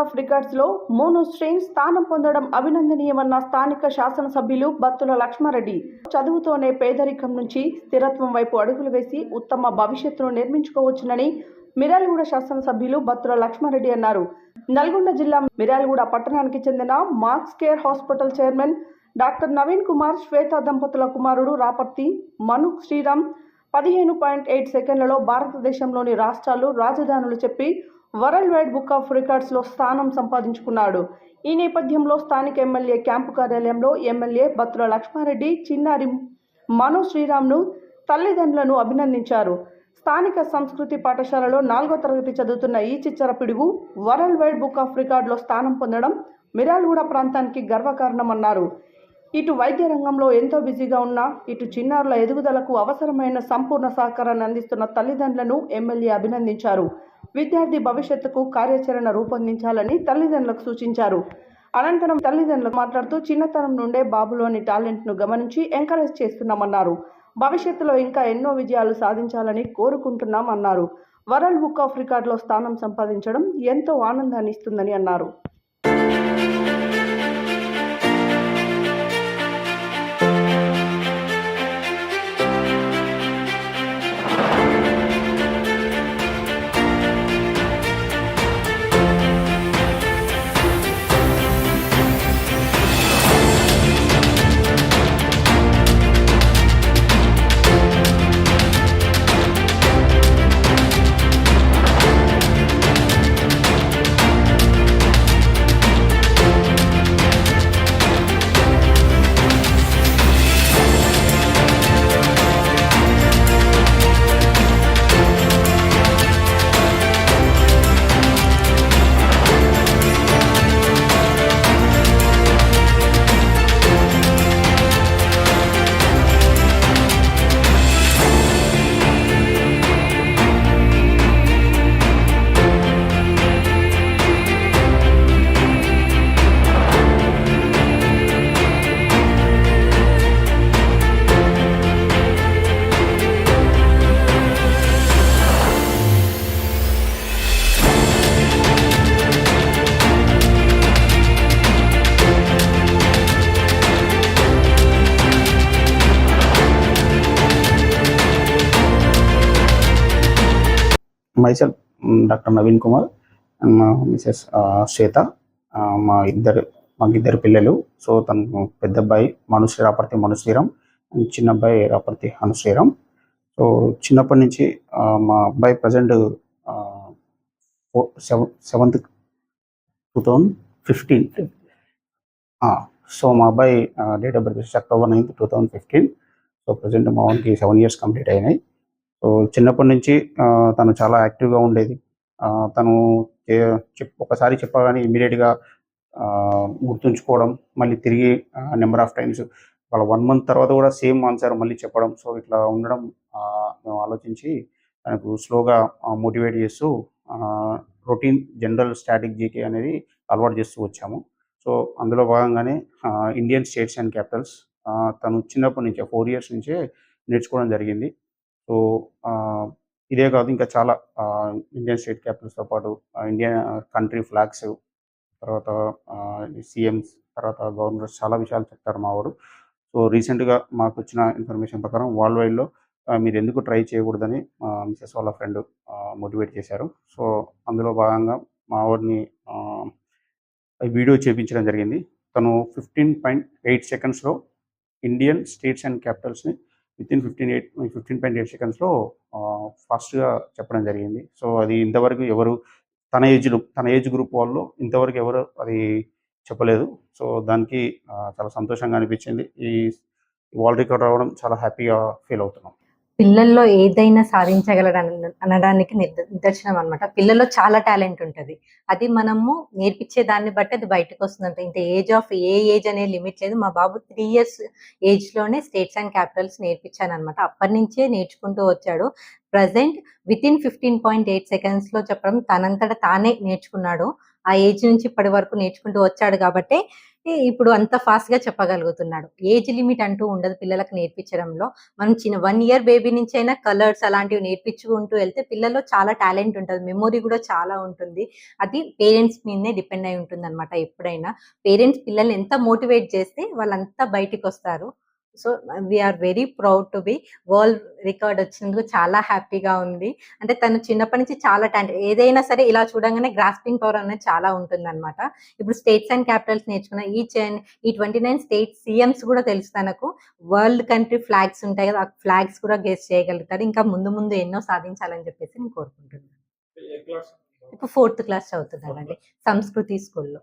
Of రికార్డ్స్లో మోనోస్ట్రెయిన్ స్థానం పొందడం అభినందనీయమన్న స్థానిక శాసనసభ్యులు బత్తుల లక్ష్మారెడ్డి. చదువుతోనే పేదరికం నుంచి స్థిరత్వం వైపు అడుగులు వేసి ఉత్తమ భవిష్యత్తును నిర్మించుకోవచ్చునని మిరాలగూడ శాసనసభ్యులు బత్తుల లక్ష్మారెడ్డి అన్నారు. నల్గొండ జిల్లా మిరాలగూడ పట్టణానికి చెందిన marks care hospital chairman doctor Naveen Kumar Swetha దంపతుల కుమారుడు రాపర్తి మను శ్రీరామ్. పదిహేను పాయింట్ ఎయిట్ సెకండ్లలో భారతదేశంలోని రాష్ట్రాలు రాజధానులు చెప్పి వరల్డ్ వైడ్ బుక్ ఆఫ్ రికార్డ్స్లో స్థానం సంపాదించుకున్నాడు. ఈ నేపథ్యంలో స్థానిక ఎమ్మెల్యే క్యాంపు కార్యాలయంలో ఎమ్మెల్యే బత్తుల లక్ష్మారెడ్డి చిన్నారి మనో శ్రీరామ్ను తల్లిదండ్రులను అభినందించారు. స్థానిక సంస్కృతి పాఠశాలలో నాలుగో తరగతి చదువుతున్న ఈ చిచ్చర పిడుగు వరల్డ్ వైడ్ బుక్ ఆఫ్ రికార్డులో స్థానం పొందడం మిరాల్గూడ ప్రాంతానికి గర్వకారణమన్నారు. ఇటు వైద్య రంగంలో ఎంతో బిజీగా ఉన్న ఇటు చిన్నారుల ఎదుగుదలకు అవసరమైన సంపూర్ణ సహకారాన్ని అందిస్తున్న తల్లిదండ్రులను ఎమ్మెల్యే అభినందించారు. విద్యార్థి భవిష్యత్తుకు కార్యాచరణ రూపొందించాలని తల్లిదండ్రులకు సూచించారు. అనంతరం తల్లిదండ్రులు మాట్లాడుతూ చిన్నతనం నుండే బాబులోని టాలెంట్ను గమనించి ఎంకరేజ్ చేస్తున్నామన్నారు. భవిష్యత్తులో ఇంకా ఎన్నో విజయాలు సాధించాలని కోరుకుంటున్నాం అన్నారు వరల్డ్ బుక్ ఆఫ్ రికార్డులో స్థానం సంపాదించడం ఎంతో ఆనందాన్ని ఇస్తుందని అన్నారు. Myself doctor Naveen Kumar and మా మిసెస్ శ్వేత మా ఇద్దరు మాకు ఇద్దరు పిల్లలు. సో తను పెద్ద అబ్బాయి మను రాపర్తి మను శ్రీరామ్ అండ్ చిన్న అబ్బాయి రాపర్తి అను శ్రీరామ్ సో చిన్నప్పటి నుంచి మా అబ్బాయి present seventh two thousand fifteen so మా అబ్బాయి డేట్ ఆఫ్ బర్త్ వచ్చేసి October ninth two thousand fifteen so present మా వానికి సెవెన్ ఇయర్స్ కంప్లీట్ అయినాయి. సో చిన్నప్పటి నుంచి తను చాలా యాక్టివ్గా ఉండేది. తను చెప్ ఒకసారి చెప్పగానే ఇమీడియట్గా గుర్తుంచుకోవడం మళ్ళీ తిరిగి నెంబర్ ఆఫ్ టైమ్స్ వాళ్ళ వన్ మంత్ తర్వాత కూడా సేమ్ ఆన్సర్ మళ్ళీ చెప్పడం. సో ఇట్లా ఉండడం మేము ఆలోచించి తనకు స్లోగా మోటివేట్ చేస్తూ రొటీన్ జనరల్ స్టాటిక్ జీకే అనేది అలవాటు చేస్తూ వచ్చాము. సో అందులో భాగంగానే ఇండియన్ స్టేట్స్ అండ్ క్యాపిటల్స్ తను చిన్నప్పటి నుంచే ఫోర్ ఇయర్స్ నుంచే నేర్చుకోవడం జరిగింది. సో ఇదే కాదు ఇంకా చాలా ఇండియన్ స్టేట్ క్యాపిటల్స్తో పాటు ఇండియన్ కంట్రీ ఫ్లాగ్స్ తర్వాత సీఎంస్ తర్వాత గవర్నర్స్ చాలా విషయాలు చెప్తారు మా వాడు సో రీసెంట్గా మాకు వచ్చిన ఇన్ఫర్మేషన్ ప్రకారం వరల్డ్ వైడ్లో మీరు ఎందుకు ట్రై చేయకూడదని మా మిసెస్ వాళ్ళ ఫ్రెండ్ మోటివేట్ చేశారు. సో అందులో భాగంగా మా వాడిని వీడియో చేపించడం జరిగింది. తను ఫిఫ్టీన్ పాయింట్ ఎయిట్ సెకండ్స్లో Indian states and క్యాపిటల్స్ని within fifteen eight fifteen point eight సెకండ్స్లో ఫాస్ట్గా చెప్పడం జరిగింది. సో అది ఇంతవరకు ఎవరు తన ఏజ్లో తన ఏజ్ గ్రూప్ వాళ్ళు ఇంతవరకు ఎవరు అది చెప్పలేదు. సో దానికి చాలా సంతోషంగా అనిపించింది. ఈ వరల్డ్ రికార్డ్ రావడం చాలా హ్యాపీగా ఫీల్ అవుతున్నాం. పిల్లల్లో ఏదైనా సాధించగలరు అనడానికి నిదర్శనం అన్నమాట. పిల్లల్లో చాలా టాలెంట్ ఉంటది. అది మనము నేర్పించే దాన్ని బట్టి అది బయటకు వస్తుందంట ఇంత ఏజ్ ఆఫ్ ఏ ఏజ్ అనే లిమిట్ లేదు. మా బాబు త్రీ ఇయర్స్ ఏజ్లోనే స్టేట్స్ అండ్ క్యాపిటల్స్ నేర్పించాను అనమాట అప్పటి నుంచే నేర్చుకుంటూ వచ్చాడు. Present within fifteen point eight సెకండ్స్లో చెప్పడం తనంతట తానే నేర్చుకున్నాడు. ఆ ఏజ్ నుంచి ఇప్పటి వరకు నేర్చుకుంటూ వచ్చాడు కాబట్టి ఇప్పుడు అంత ఫాస్ట్గా చెప్పగలుగుతున్నాడు. ఏజ్ లిమిట్ అంటూ ఉండదు పిల్లలకు నేర్పించడంలో. మనం చిన్న వన్ ఇయర్ బేబీ నుంచి అయినా కలర్స్ అలాంటివి నేర్పించుకుంటూ వెళ్తే పిల్లల్లో చాలా టాలెంట్ ఉంటుంది. మెమొరీ కూడా చాలా ఉంటుంది. అది పేరెంట్స్ మీదనే డిపెండ్ అయి ఉంటుంది అనమాట ఎప్పుడైనా. పేరెంట్స్ పిల్లల్ని ఎంత మోటివేట్ చేస్తే వాళ్ళంతా బయటికి వస్తారు so we're very proud to be world record వచ్చినందుకు చాలా హ్యాపీగా ఉంది. అంటే తను చిన్నప్పటి నుంచి చాలా టాలెంట్ ఏదైనా సరే ఇలా చూడంగానే గ్రాస్పింగ్ పవర్ అనేది చాలా ఉంటుంది అనమాట ఇప్పుడు స్టేట్స్ అండ్ క్యాపిటల్స్ నేర్చుకున్న ఈ చెన్ ఈ ట్వంటీ నైన్ స్టేట్ సీఎంస్ కూడా తెలుసు తనకు. వరల్డ్ కంట్రీ ఫ్లాగ్స్ ఉంటాయి కదా ఆ ఫ్లాగ్స్ కూడా గెస్ట్ చేయగలుగుతాడు ఇంకా ముందు ముందు ఎన్నో సాధించాలని చెప్పేసి నేను కోరుకుంటున్నాను. ఇప్పుడు ఫోర్త్ క్లాస్ చదువుతున్నానండి సంస్కృతి స్కూల్లో